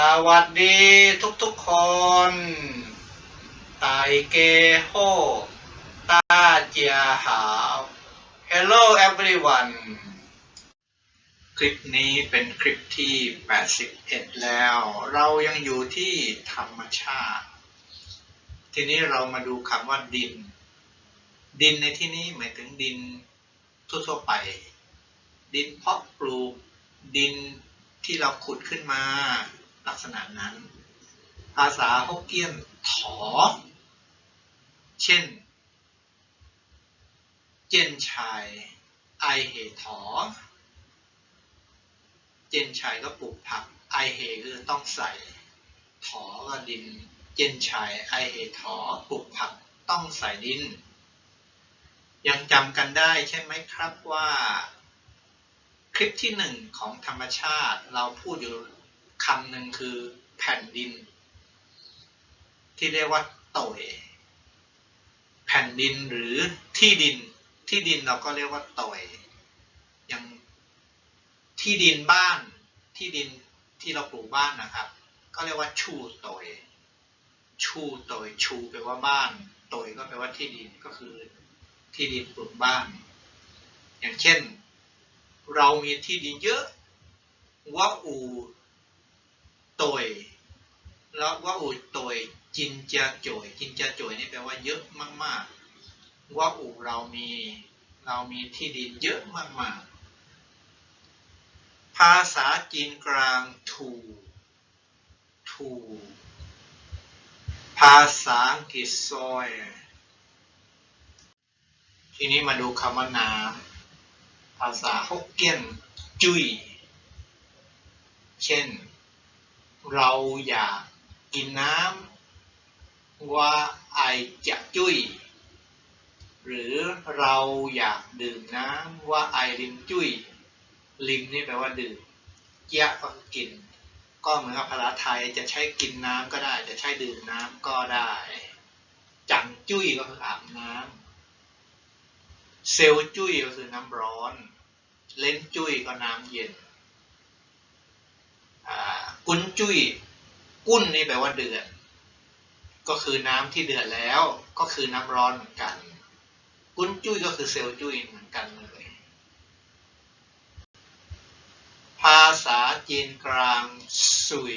สวัสดีทุกๆคนไตเกโฮตาเจียหาว Hello everyone คลิปนี้เป็นคลิปที่ 81 แล้ว เรายังอยู่ที่ธรรมชาติ ทีนี้เรามาดูคำว่าดิน ดินในที่นี้หมายถึงดินทั่วๆไป ดินเพาะปลูก ดินที่เราขุดขึ้นมา ณะนั้น ภาษาฮกเกี้ยนถอ เช่น เจนชายไอเหถอ เจนชายก็ปลูกผักไอเหคือต้องใส่ ถอก็ดิน เจนชายไอเหถอปลูกผักต้องใส่ดิน ยังจำกันได้ใช่ไหมครับว่าคลิปที่หนึ่งของธรรมชาติเราพูดอยู่ คำหนึ่งคือแผ่นดิน ที่เรียกว่าโตยแผ่นดินหรือที่ดินที่ดินเราก็เรียกว่าโตยอย่างที่ดินบ้านที่ดินที่เราปลูกบ้านนะครับ ก็เรียกว่าชูโตยชูโตยชูแปลว่าบ้านโตยก็แปลว่าที่ดินก็คือที่ดินปลูกบ้าน อย่างเช่น เรามีที่ดินเยอะว่าอู ตยแล้วว่าอูโตยจินจาโจยจินจาโจยนี่แปลว่าเยอะมากๆ ว่าอูเรามีเรามีที่ดินเยอะมากๆ ภาษาจีนกลางทูทูภาษาอังกฤษซอยทีนี้มาดูคำว่าน้ำภาษาฮกเกี้ยนจุยเช่น เราอยากกินน้ำว่าไอจะจุ้ย หรือเราอยากดื่มน้ำว่าไอลิมจุ้ยลิมนี่แปลว่าดื่มเยะก็กิน ก็เหมือนกับภาษาไทยจะใช้กินน้ำก็ได้ จะใช้ดื่มน้ำก็ได้ จังจุ้ยก็คืออาบน้ำเซลจุ้ยก็คือน้ำร้อน เลนจุ้ยก็น้ำเย็น กุนจุ้ยกุ้นนี่แปลว่าเดือด ก็คือน้ำที่เดือดแล้ว ก็คือน้ำร้อนเหมือนกัน กุนจุ้ยก็คือเซลล์จุ้ยเหมือนกันเลย ภาษาจีนกลางสุย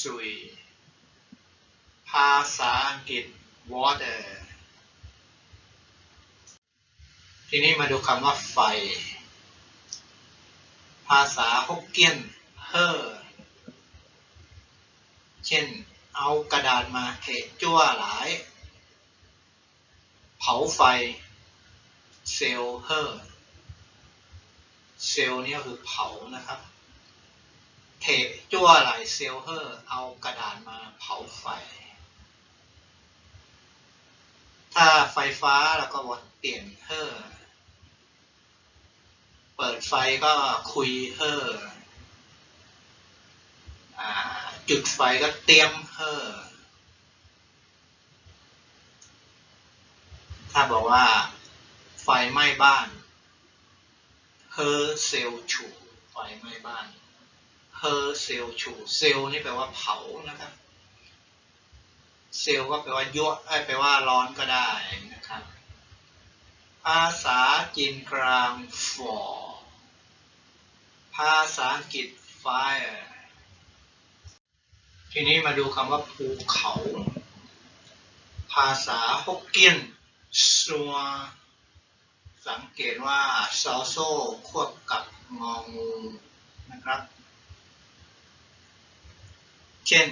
สุย ภาษาอังกฤษ water ทีนี้มาดูคำว่าไฟ ภาษาฮกเกี้ยน เฮอเช่น เอากระดาษมาเทจั่วหลาย เผาไฟ เซลล์เฮอเซลล์นี่ก็คือเผานะครับเทจั่วหลายเซลล์เฮอเอากระดาษมาเผาไฟ ถ้าไฟฟ้าเราก็วัดเปลี่ยนเฮอเปิดไฟก็คุยเฮออ่า จุดไฟก็เตรียมเฮอถ้าบอกว่า ไฟไหม้บ้านเฮอเซลชูไฟไหม้บ้านเฮอเซลชูเซลนี่แปลว่าเผานะครับเซลก็แปลว่ายั่วแปลว่าร้อนก็ได้นะครับภาษาจีนกลาง for ภาษาอังกฤษ fire ทีนี้มาดูคำว่าภูเขา ภาษาฮกเกี้ยนซัวสังเกตว่าซอโซ่ควบกับงองูนะครับ เช่น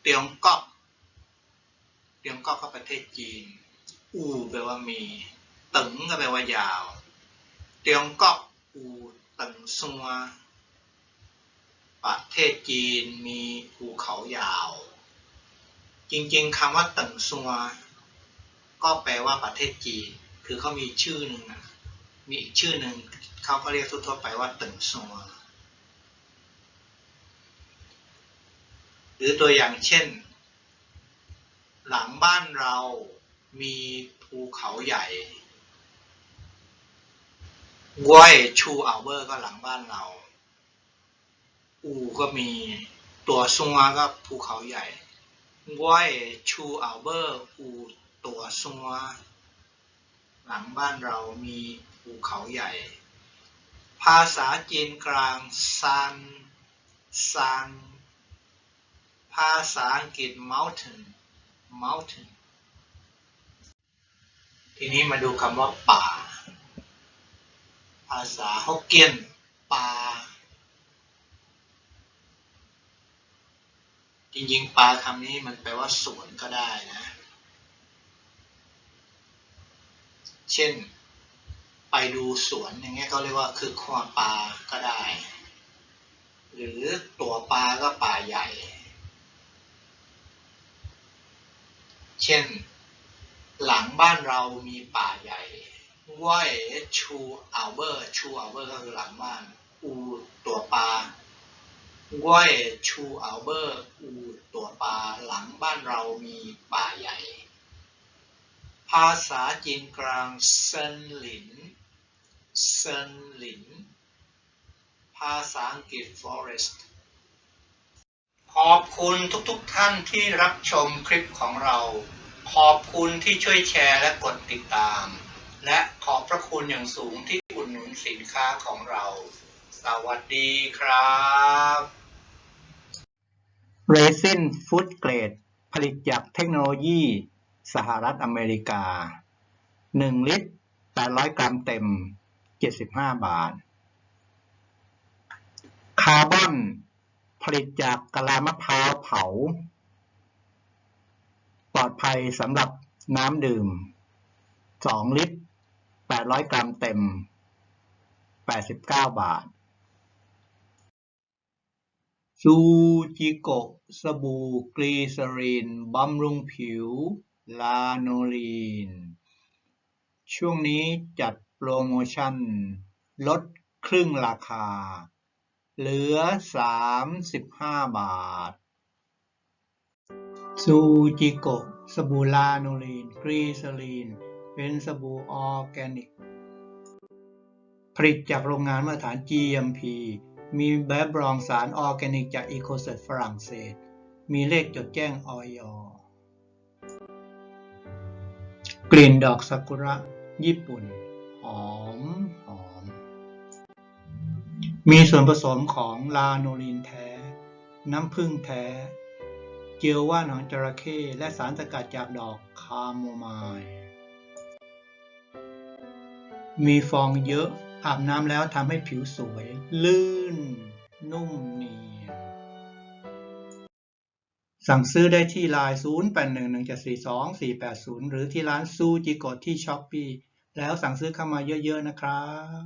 เตียงก๊อกเตียงก๊อกก็ประเทศจีน อูแปลว่ามีตึงก็แปลว่ายาว เตียงก๊อกอูตึงซัว ประเทศจีนมีภูเขายาว จริงๆคำว่าตึงซัวก็แปลว่าประเทศจีน คือเขามีชื่อหนึ่งนะมีอีกชื่อหนึ่งเขาก็เรียกทั่วไปว่าตึงซัวหรือตัวอย่างเช่น หลังบ้านเรามีภูเขาใหญ่ก้วยชูอัลเบอร์ก็หลังบ้านเรา อูก็มีตัวซัวก็ภูเขาใหญ่ว้อยชูอัลเบอร์อูตัวซัวหลังบ้านเรามีภูเขาใหญ่ ภาษาจีนกลางซานซานภาษาอังกฤษ mountain mountain ทีนี้มาดูคำว่าป่า ภาษาฮกเกี้ยนป่า จริงๆป่าคำนี้มันแปลว่าสวนก็ได้นะ เช่น ไปดูสวนอย่างเงี้ยเขาเรียกว่าคือควาปลาก็ได้ หรือตัวปลาก็ป่าใหญ่ เช่น หลังบ้านเรามีป่าใหญ่ว่อยชูอัลเบอร์ชูอัลเบอร์ก็คือหลังบ้าน อูตัวปลา ว่อยชูอัลเบอร์อูตัวปลาหลังบ้านเรามีป่าใหญ่ ภาษาจีนกลางเซินหลินเซินหลิน ภาษาอังกฤษ forest ขอบคุณทุกๆทท่านที่รับชมคลิปของเรา ขอบคุณที่ช่วยแชร์และกดติดตาม และขอบพระคุณอย่างสูงที่อุดหนุนสินค้าของเรา สวัสดีครับ Resin Food Grade ผลิตจากเทคโนโลยี สหรัฐอเมริกา 1 ลิตร 800 กรัมเต็ม 75 บาท คาร์บอน ผลิตจากกะลามะพร้าวเผา ปลอดภัยสำหรับน้ำดื่ม 2 ลิตร 800 กรัมเต็ม 89 บาท ซูจิโกะ สบู่กลีเซอรีน บำรุงผิว ลาโนลีน ช่วงนี้จัดโปรโมชั่น ลดครึ่งราคา เหลือ 35 บาท ซูจิโกะ สบู่ลาโนลีน กรีเซอรีน เป็นสบู่ออร์แกนิก ผลิตจากโรงงานมาตรฐาน GMP มีแบบรองสารออร์แกนิกจากอีโคเซตฝรั่งเศส มีเลขจดแจ้งออยกลิ่นดอกซากุระ ญี่ปุ่น หอม หอม มีส่วนผสมของลาโนลีนแท้ น้ำผึ้งแท้ เจลว่านหางจระเข้และสารสกัดจากดอกคาโมไมล์มีฟองเยอะ อาบน้ำแล้วทำให้ผิวสวย ลื่น นุ่มเนียน สั่งซื้อได้ที่ไลน์0811742480 หรือที่ร้านซูจิโกะที่ช้อปปีแล้วสั่งซื้อเข้ามาเยอะๆนะครับ